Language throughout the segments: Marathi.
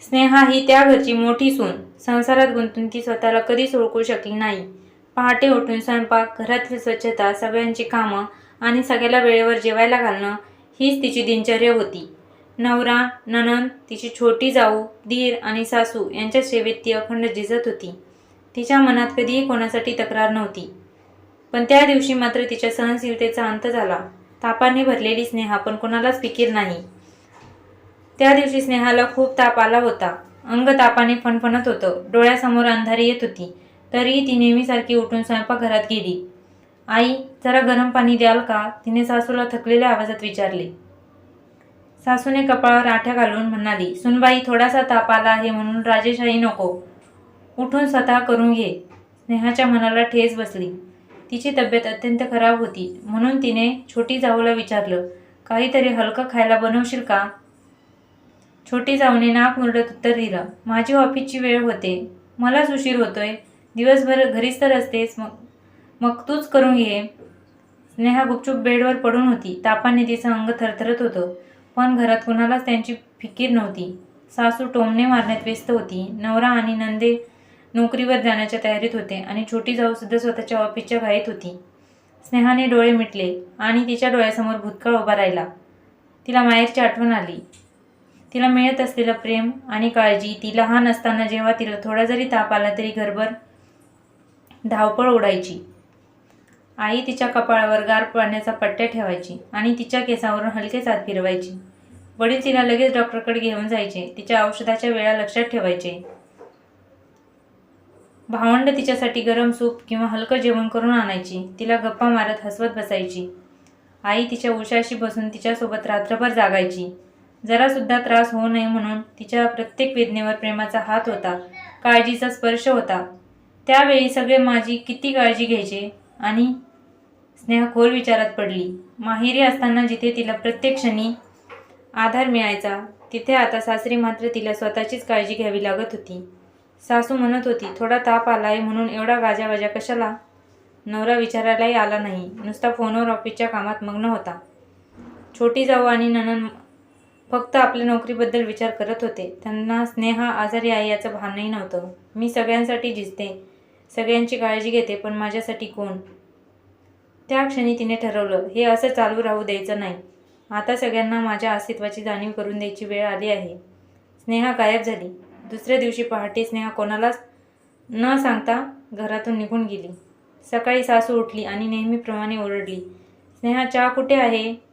स्नेहा ही त्या घरची मोठी सून. संसारात गुंतून ती स्वतःला कधीच ओळखू शकली नाही. पहाटे उठून स्वयंपाक घरातली स्वच्छता सगळ्यांची कामं आणि सगळ्याला वेळेवर जेवायला घालणं हीच तिची दिनचर्या होती. नवरा ननन तिची छोटी जाऊ दीर आणि सासू यांच्या सेवेत ती अखंड झिजत होती. तिच्या मनात कधीही कोणासाठी तक्रार नव्हती. पण त्या दिवशी मात्र तिच्या सहनशीलतेचा अंत झाला. तापाने भरलेली स्नेहा पण कोणालाच फिकीर नाही. त्या दिवशी स्नेहाला खूप ताप आला होता. अंग तापाने फणफणत होतं. डोळ्यासमोर अंधारी येत होती. तरीही ती नेहमीसारखी उठून स्वयंपाकघरात गेली. आई जरा गरम पाणी द्याल का? तिने सासूला थकलेल्या आवाजात विचारले. सासूने कपाळावर आठ्या घालून म्हणाली सुनबाई थोडासा ताप आला आहे म्हणून राजेशाही नको. उठून स्वतः करून घे. स्नेहाच्या मनाला ठेस बसली. तिची तब्येत अत्यंत खराब होती. म्हणून तिने छोटी जाऊला विचारलं काहीतरी हलकं खायला बनवशील का? छोटी जाऊने नाक मुरडत उत्तर दिलं. माझी ऑफिसची वेळ होते. मलाच उशीर होतोय. दिवसभर घरीच तर असतेस. मग मग तूच करून घे. स्नेहा गुपचूप बेडवर पडून होती. तापाने तिचं अंग थरथरत होतं. पण घरात कुणालाच त्यांची फिकीर नव्हती. सासू टोमणे मारण्यात व्यस्त होती. नवरा आणि नंदे नोकरीवर जाण्याच्या तयारीत होते आणि छोटी जाऊसुद्धा स्वतःच्या ऑफिसच्या घाईत होती. स्नेहाने डोळे मिटले आणि तिच्या डोळ्यासमोर भूतकाळ उभा राहिला. तिला माहेरची आठवण आली. तिला मिळत असलेलं प्रेम आणि काळजी ती लहान असताना जेव्हा तिला थोडा जरी ताप आला तरी घरभर धावपळ उडायची आई तिच्या कपाळावर गार पाण्याचा पट्ट्या ठेवायची आणि तिच्या केसावरून हलकेच हात फिरवायची. वडील तिला लगेच डॉक्टरकडे घेऊन जायचे. तिच्या औषधाच्या वेळा लक्षात ठेवायचे. भावंड तिच्यासाठी गरम सूप किंवा हलकं जेवण करून आणायची. तिला गप्पा मारत हसवत बसायची. आई तिच्या उशाशी बसून तिच्यासोबत रात्रभर जागायची. जरासुद्धा त्रास होऊ नये म्हणून तिच्या प्रत्येक वेदनेवर प्रेमाचा हात होता. काळजीचा स्पर्श होता. त्यावेळी सगळे माझी किती काळजी घ्यायचे आणि स्नेहा खोल विचारात पडली. माहेरी असताना जिथे तिला प्रत्येक क्षणी आधार मिळायचा तिथे आता सासरी मात्र तिला स्वतःचीच काळजी घ्यावी लागत होती. सासू म्हणत होती थोडा ताप आलाय म्हणून एवढा गाजावाजा कशाला? नवरा विचारायलाही आला नाही. नुसता फोनवर ऑफिसच्या कामात मग्न होता. छोटी जाऊ आणि ननन फक्त आपल्या नोकरीबद्दल विचार करत होते. त्यांना स्नेहा आजारी आहे याचं भानही नव्हतं. मी सगळ्यांसाठी झिजते सगळ्यांची काळजी घेते पण माझ्यासाठी कोण? त्या क्षणी तिने ठरवलं हे असं चालू राहू द्यायचं नाही. आता सगळ्यांना माझ्या अस्तित्वाची जाणीव करून द्यायची वेळ आली आहे. स्नेहा गायब झाली. दुसऱ्या दिवशी पहाटे स्नेहा कोणालाच न सांगता घरातून निघून गेली. सकाळी सासू उठली आणि नेहमीप्रमाणे ओरडली स्नेहा चहा कुठे आहे?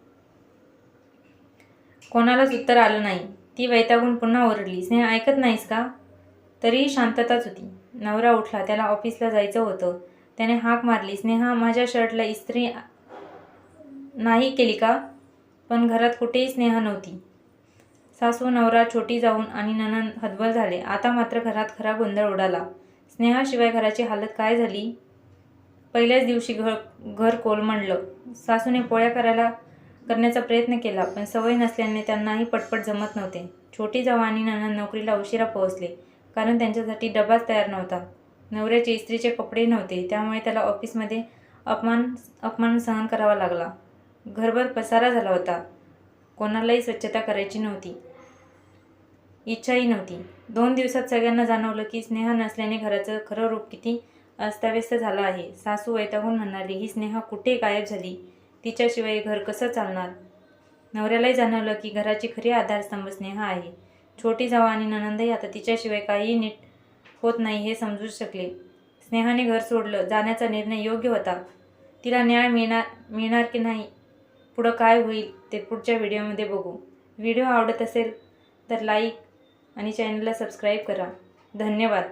कोणालाच उत्तर आलं नाही. ती वैतागून पुन्हा ओरडली स्नेहा ऐकत नाहीस का? तरीही शांतताच होती. नवरा उठला त्याला ऑफिसला जायचं होतं. त्याने हाक मारली स्नेहा माझ्या शर्टला इस्त्री नाही केली का? पण घरात कुठेही स्नेहा नव्हती. सासू नवरा छोटी जाऊन आणि ननन हतबल झाले. आता मात्र घरात खरा गोंधळ उडाला. स्नेहाशिवाय घराची हालत काय झाली? पहिल्याच दिवशी घर घर कोलमडलं सासूने पोळ्या करायला करण्याचा प्रयत्न केला पण सवय नसल्याने त्यांनाही पटपट जमत नव्हते. छोटी जाऊ आणि नना नोकरीला उशिरा पोहोचले कारण त्यांच्यासाठी डबाच तयार नव्हता. नवऱ्याचे इस्त्रीचे कपडे नव्हते त्यामुळे त्याला ऑफिसमध्ये अपमान अपमान सहन करावा लागला. घरभर पसारा झाला होता. कोणालाही स्वच्छता करायची नव्हती. इच्छाही नव्हती. दोन दिवसात सगळ्यांना जाणवलं की स्नेहा नसल्याने घराचं खरं रूप किती अस्ताव्यस्त झालं आहे. सासू वैतागून म्हणाली ही स्नेहा कुठे गायब झाली? तिच्याशिवाय घर कसं चालणार? नवऱ्यालाही जाणवलं की घराची खरी आधारस्तंभ स्नेहा आहे. छोटी जावा आणि ननंदही आता तिच्याशिवाय काहीही नीट होत नाही हे समजू शकले. स्नेहाने घर सोडलं जाण्याचा निर्णय योग्य होता. तिला न्याय मिळणार मिळणार की नाही? पुढं काय होईल ते पुढच्या व्हिडिओमध्ये बघू. व्हिडिओ आवडत असेल तर लाईक आणि चॅनलला सबस्क्राईब करा. धन्यवाद.